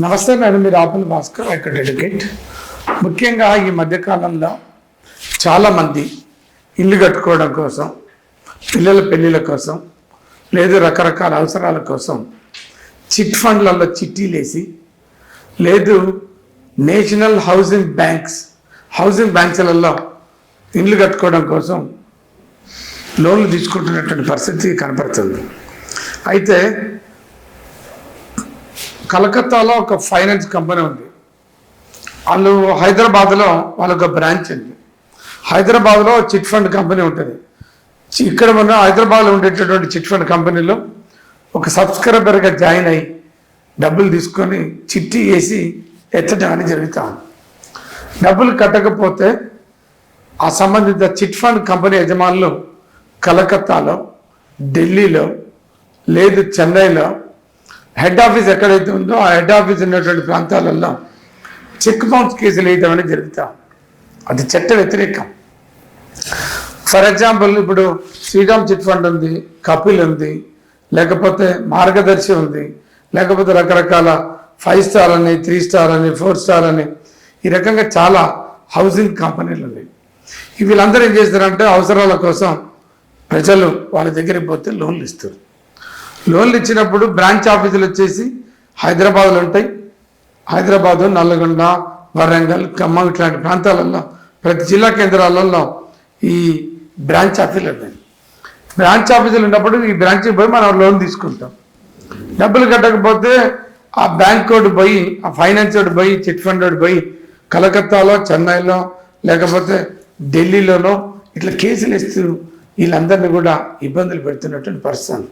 నమస్తే నేను మీరు ఆపల్ భాస్కర్ ఇక్కడ ఎడ్యుకేట్ ముఖ్యంగా ఈ మధ్యకాలంలో చాలామంది ఇల్లు కట్టుకోవడం కోసం పిల్లల పెళ్ళిళ్ళ కోసం లేదు రకరకాల అవసరాల కోసం చిట్ ఫండ్లలో చిట్టీలేసి లేదు నేషనల్ హౌసింగ్ బ్యాంక్స్ హౌసింగ్ బ్యాంక్స్లలో ఇల్లు కట్టుకోవడం కోసం లోన్లు తీసుకుంటున్నటువంటి పరిస్థితి కనపడుతుంది. అయితే కలకత్తాలో ఒక ఫైనాన్స్ కంపెనీ ఉంది. వాళ్ళు హైదరాబాద్లో వాళ్ళొక బ్రాంచ్ ఉంది. హైదరాబాద్లో చిట్ ఫండ్ కంపెనీ ఉంటుంది. ఇక్కడ ఉన్న హైదరాబాద్లో ఉండేటటువంటి చిట్ ఫండ్ కంపెనీలో ఒక సబ్స్క్రైబర్గా జాయిన్ అయ్యి డబ్బులు తీసుకొని చిట్టి వేసి ఎత్తడం అని జరుగుతాను డబ్బులు కట్టకపోతే ఆ సంబంధిత చిట్ ఫండ్ కంపెనీ యజమానులు కలకత్తాలో ఢిల్లీలో లేదు చెన్నైలో హెడ్ ఆఫీస్ ఎక్కడైతే ఉందో ఆ హెడ్ ఆఫీస్ ఉన్నటువంటి ప్రాంతాలలో చెక్ బౌన్స్ కేసులు వేయడం అనేది జరుగుతా. అది చట్ట వ్యతిరేకం. ఫర్ ఎగ్జాంపుల్ ఇప్పుడు శ్రీరామ్ చిట్ ఫండ్ ఉంది కపిల్ ఉంది లేకపోతే మార్గదర్శి ఉంది లేకపోతే రకరకాల ఫైవ్ స్టార్ అని త్రీ స్టార్ అని ఫోర్ స్టార్ అని ఈ రకంగా చాలా హౌసింగ్ కంపెనీలు ఉన్నాయి. వీళ్ళందరూ ఏం చేస్తారంటే అవసరాల కోసం ప్రజలు వాళ్ళ దగ్గరికి పోతే లోన్లు ఇస్తారు. లోన్లు ఇచ్చినప్పుడు బ్రాంచ్ ఆఫీసులు వచ్చేసి హైదరాబాద్లో ఉంటాయి. హైదరాబాదు నల్లగొండ వరంగల్ ఖమ్మం ఇట్లాంటి ప్రాంతాలలో ప్రతి జిల్లా కేంద్రాలలో ఈ బ్రాంచ్ ఆఫీసులు ఉన్నాయి బ్రాంచ్ ఆఫీసులు ఉన్నప్పుడు ఈ బ్రాంచ్కి పోయి మనం లోన్ తీసుకుంటాం. డబ్బులు కట్టకపోతే ఆ బ్యాంక్ కోడ్ పోయి ఆ ఫైనాన్స్ వాడు పోయి చిట్ ఫండ్ వాడు పోయి కలకత్తాలో చెన్నైలో లేకపోతే ఢిల్లీలోనో ఇట్లా కేసులు ఇస్తూ వీళ్ళందరినీ కూడా ఇబ్బందులు పెడుతున్నటువంటి పరిస్థితి.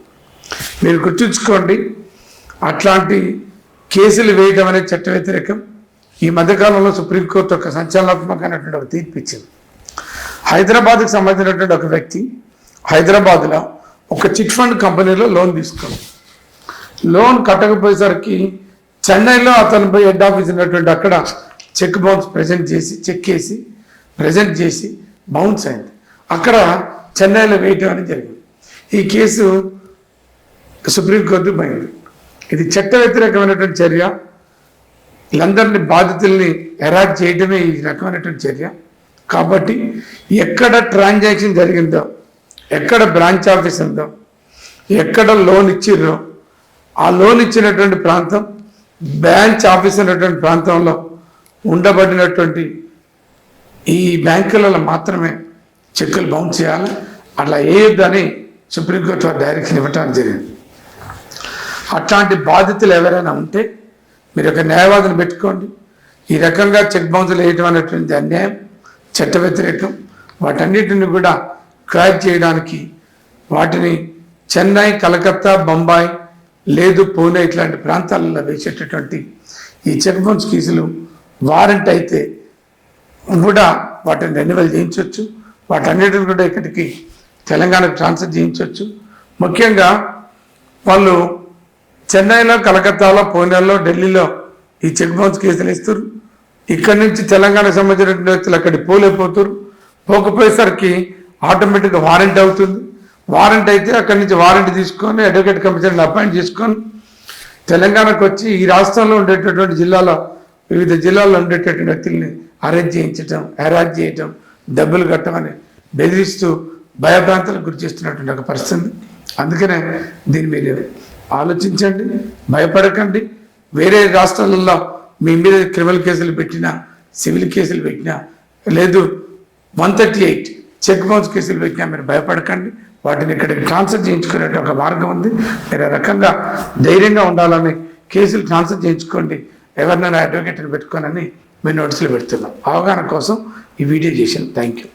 మీరు గుర్తుంచుకోండి అట్లాంటి కేసులు వేయడం అనేది చట్ట వ్యతిరేకం ఈ మధ్యకాలంలో సుప్రీంకోర్టు ఒక సంచలనాత్మకమైనటువంటి ఒక తీర్పు ఇచ్చింది. హైదరాబాద్కి సంబంధించినటువంటి ఒక వ్యక్తి హైదరాబాద్లో ఒక చిట్ ఫండ్ కంపెనీలో లోన్ తీసుకుంది లోన్ కట్టకపోయేసరికి చెన్నైలో అతనిపై పోయి హెడ్ ఆఫీస్ ఉన్నటువంటి అక్కడ చెక్ బౌన్స్ ప్రజెంట్ చేసి చెక్ వేసి ప్రజెంట్ చేసి బౌన్స్ అయింది. అక్కడ చెన్నైలో వేయటం అనేది జరిగింది. ఈ కేసు సుప్రీంకోర్టు పోయింది. ఇది చట్ట వ్యతిరేకమైనటువంటి చర్య. వీళ్ళందరినీ బాధితుల్ని ఎరాక్ చేయడమే ఈ రకమైనటువంటి చర్య. కాబట్టి ఎక్కడ ట్రాన్సాక్షన్ జరిగిందో ఎక్కడ బ్రాంచ్ ఆఫీస్ ఉందో ఎక్కడ లోన్ ఇచ్చిర్రో ఆ లోన్ ఇచ్చినటువంటి ప్రాంతం బ్రాంచ్ ఆఫీస్ ఉన్నటువంటి ప్రాంతంలో ఉండబడినటువంటి ఈ బ్యాంకులలో మాత్రమే చెక్కులు బౌన్స్ చేయాలి. అట్లా వేయొద్దని సుప్రీంకోర్టు వారు డైరెక్షన్ ఇవ్వటానికి జరిగింది. అట్లాంటి బాధితులు ఎవరైనా ఉంటే మీరు ఒక న్యాయవాదిని పెట్టుకోండి. ఈ రకంగా చెక్ బౌన్సులు వేయటం అనేటువంటి అన్యాయం చట్ట వ్యతిరేకం. వాటన్నిటిని కూడా క్రాక్ చేయడానికి వాటిని చెన్నై కలకత్తా బొంబాయి లేదు పూణే ఇట్లాంటి ప్రాంతాలలో వేసేటటువంటి ఈ చెక్ బౌన్స్ కేసులు వారెంట్ అయితే కూడా వాటిని రెన్యువల్ చేయించవచ్చు. వాటన్నిటిని కూడా ఇక్కడికి తెలంగాణకు ట్రాన్స్ఫర్ చేయించవచ్చు. ముఖ్యంగా వాళ్ళు చెన్నైలో కలకత్తాలో పూణేలో ఢిల్లీలో ఈ చెక్ బౌన్స్ కేసులు ఇస్తారు ఇక్కడి నుంచి తెలంగాణకు సంబంధించిన వ్యక్తులు అక్కడికి పోలేకపోతారు పోకపోయేసరికి ఆటోమేటిక్గా వారెంట్ అవుతుంది. వారెంట్ అయితే అక్కడి నుంచి వారెంట్ తీసుకొని అడ్వకేట్ కమిషనర్ని అపాయింట్ చేసుకొని తెలంగాణకు వచ్చి ఈ రాష్ట్రంలో ఉండేటటువంటి జిల్లాలో వివిధ జిల్లాల్లో ఉండేటటువంటి వ్యక్తుల్ని అరెస్ట్ చేయించడం హెరాజ్ చేయటం డబ్బులు కట్టమని బెదిరిస్తూ భయభ్రాంతులకు గురి చేస్తున్నటువంటి ఒక పరిస్థితి. అందుకనే దీని మీద ఆలోచించండి భయపడకండి. వేరే రాష్ట్రాలలో మీ మీద క్రిమినల్ కేసులు పెట్టినా సివిల్ కేసులు పెట్టినా లేదు one thirty eight cheque bounce కేసులు పెట్టినా మీరు భయపడకండి. వాటిని ఇక్కడికి ట్రాన్స్ఫర్ చేయించుకునే ఒక మార్గం ఉంది. మీరు రకంగా ధైర్యంగా ఉండాలని కేసులు ట్రాన్స్ఫర్ చేయించుకోండి. ఎవరినైనా అడ్వకేట్ని పెట్టుకోనని మేము నోటీసులు పెడుతున్నాం. అవగాహన కోసం ఈ వీడియో చేశాను. Thank you